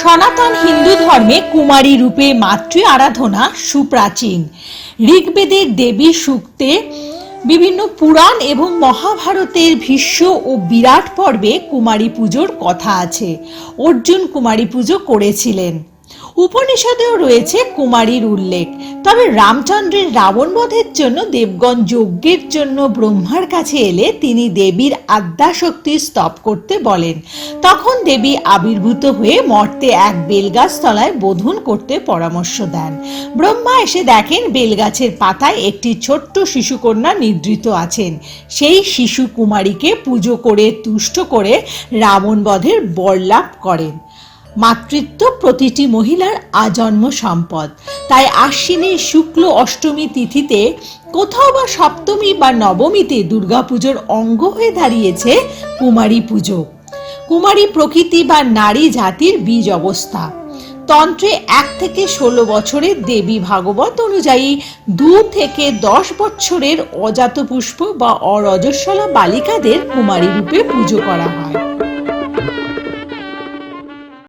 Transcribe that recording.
সনাতন হিন্দু ধর্মে কুমারী রূপে মাতৃ আরাধনা সুপ্রাচীন। ঋগ্বেদের দেবী সূক্তে বিভিন্ন পুরাণ এবং মহাভারতের ভীষ্ম ও বিরাট পর্বে কুমারী পুজোর কথা আছে। অর্জুন কুমারী পুজো করেছিলেন। উপনিষদেও রয়েছে কুমারীর উল্লেখ। তবে রামচন্দ্রের রাবণ বধের জন্য, দেবগণ যজ্ঞের জন্য ব্রহ্মার কাছে এলে তিনি দেবীর আদ্যাশক্তি স্তব করতে বলেন। তখন দেবী আবির্ভূত হয়ে মর্তে এক বেলগাছ তলায় বোধন করতে পরামর্শ দেন। ব্রহ্মা এসে দেখেন বেলগাছের পাতায় একটি ছোট্ট শিশুকন্যা নিদ্রিত আছেন। সেই শিশু কুমারীকে পুজো করে, তুষ্ট করে রাবণ বধের বরলাভ করেন। মাতৃত্ব প্রতিটি মহিলার আজন্ম সম্পদ। তাই আশ্বিনের শুক্ল অষ্টমী তিথিতে কোথাও বা সপ্তমী বা নবমীতে দুর্গাপুজোর অঙ্গ হয়ে দাঁড়িয়েছে কুমারী পুজো। কুমারী প্রকৃতি বা নারী জাতির বীজ অবস্থা। তন্ত্রে এক থেকে ষোলো বছরের দেবী ভাগবত অনুযায়ী দু থেকে দশ বছরের অজাত পুষ্প বা অরজস্বলা বালিকাদের কুমারী রূপে পুজো করা হয়।